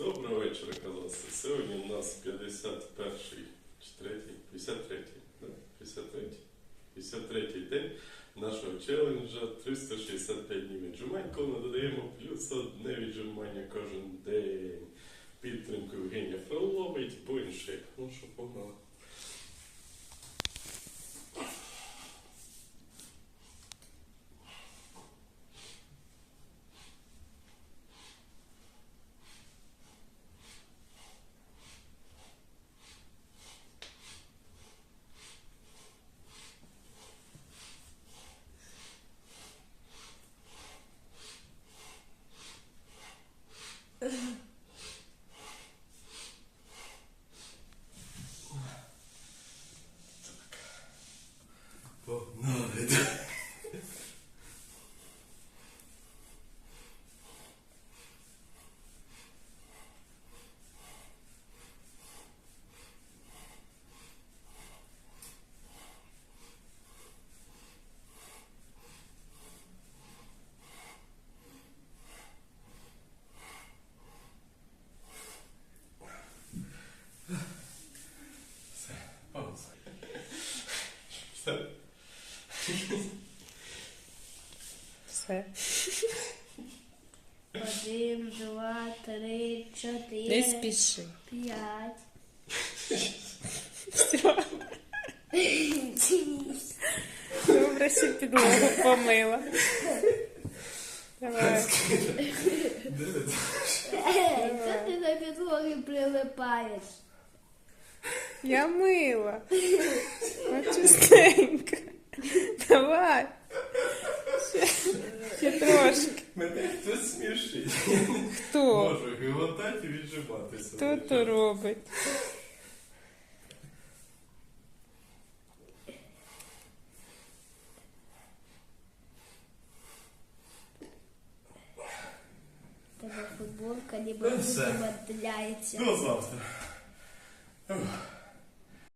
Доброго вечора, казалося. Сьогодні у нас 51 чи 3, 53, да? 53, 53 день нашого челенджа 365 днів віджимань, коли ми додаємо плюс одне віджимання кожен день. Підтримку Євгенія Фролович, Бойншейп. Ну що, погнали. Погнали. Все, пауза. Все. Все. Один, два, три, Не чотири, спіши. п'ять. Все. Добре, що підлогу помила. Давай. Дивіться. Що ти на підлоги прилипаєш? Я мила. Ну, чистенько. Давай. Ще, ще трошки. Мене хтось смішить. Хто? Можу гиготати і віджиматися. Хто то робить? Тебе футболка ніби Ну, все. виділяється. До завтра. Ух.